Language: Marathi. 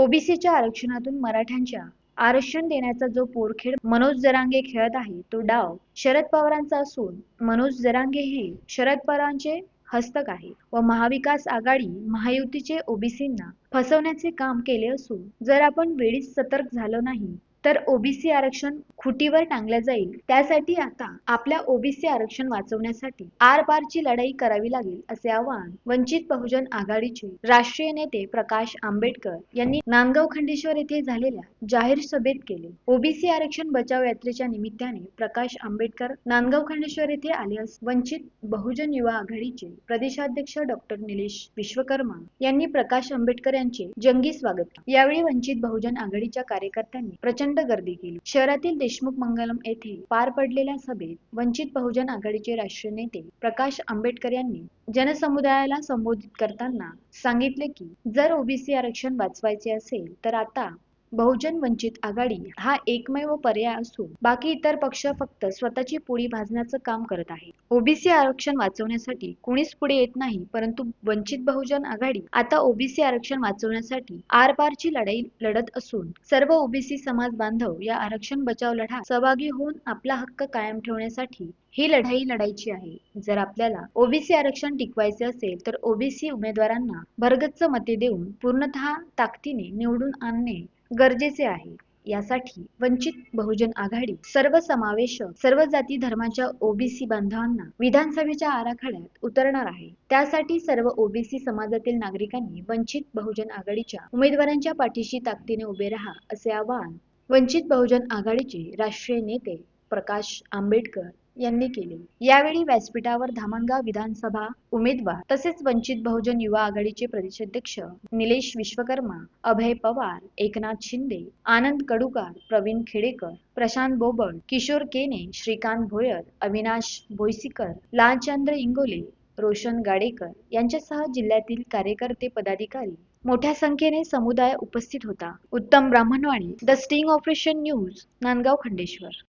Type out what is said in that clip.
ओबीसीच्या आरक्षणातून मराठ्यांच्या आरक्षण देण्याचा जो पोरखेड मनोज जरांगे खेळत आहे तो डाव शरद पवारांचा असून मनोज जरांगे हे शरद पवारांचे हस्तक आहे व महाविकास आघाडी महायुतीचे ओबीसींना फसवण्याचे काम केले असून जर आपण वेळीच सतर्क झालो नाही तर ओबीसी आरक्षण खुटीवर टांगल्या जाईल. त्यासाठी आता आपल्या ओबीसी आरक्षण वाचवण्यासाठी आर पारची लढाई करावी लागेल असे आवाहन वंचित बहुजन आघाडीचे राष्ट्रीय नेते प्रकाश आंबेडकर यांनी नांदगाव खंडेश्वर येथे झालेल्या जाहीर सभेत केले. ओबीसी आरक्षण बचाव यात्रेच्या निमित्ताने प्रकाश आंबेडकर नांदगाव खंडेश्वर येथे आले असून वंचित बहुजन युवा आघाडीचे प्रदेशाध्यक्ष डॉक्टर निलेश विश्वकर्मा यांनी प्रकाश आंबेडकर यांचे जंगी स्वागत यावेळी वंचित बहुजन आघाडीच्या कार्यकर्त्यांनी प्रचंड गर्दी केली. शहरातील देशमुख मंगलम येथे पार पडलेल्या सभेत वंचित बहुजन आघाडीचे राष्ट्रीय नेते प्रकाश आंबेडकर यांनी जनसमुदायाला संबोधित करताना सांगितले की जर ओबीसी आरक्षण वाचवायचे असेल तर आता बहुजन वंचित आघाडी हा एकमेव पर्याय असून बाकी इतर पक्ष फक्त स्वतःची पोळी भाजण्याचं काम करत आहे. ओबीसी आरक्षण वाचवण्यासाठी कुणीच पुढे येत नाही परंतु वंचित बहुजन आघाडी आता ओबीसी आरक्षण वाचवण्यासाठी आरपारची लढाई लढत असून सर्व ओबीसी समाज बांधव या आरक्षण बचाव लढा सहभागी होऊन आपला हक्क कायम ठेवण्यासाठी ही लढाई लढायची आहे. जर आपल्याला ओबीसी आरक्षण टिकवायचे असेल तर ओबीसी उमेदवारांना भरगच्च मते देऊन पूर्णतः ताकदीने निवडून आणणे गरजेचे आहे. यासाठी वंचित बहुजन आघाडी सर्व समावेशक सर्व जाती धर्माच्या ओबीसी बांधवांना विधानसभेच्या आराखड्यात उतरणार आहे. त्यासाठी सर्व ओबीसी समाजातील नागरिकांनी वंचित बहुजन आघाडीच्या उमेदवारांच्या पाठीशी ताकदीने उभे राहा असे आवाहन वंचित बहुजन आघाडीचे राष्ट्रीय नेते प्रकाश आंबेडकर यांनी केले. यावेळी व्यासपीठावर धामणगाव विधानसभा उमेदवार तसेच वंचित बहुजन युवा आघाडीचे प्रदेशाध्यक्ष निलेश विश्वकर्मा अभय पवार एकनाथ शिंदे आनंद कडुकार प्रवीण खेडेकर प्रशांत बोबड किशोर केने श्रीकांत भोयर अविनाश भोईसीकर लालचंद्र इंगोले रोशन गाडेकर यांच्यासह जिल्ह्यातील कार्यकर्ते पदाधिकारी मोठ्या संख्येने समुदाय उपस्थित होता. उत्तम Brahmanwadi the sting operation news Nandgaon Khandeshwar.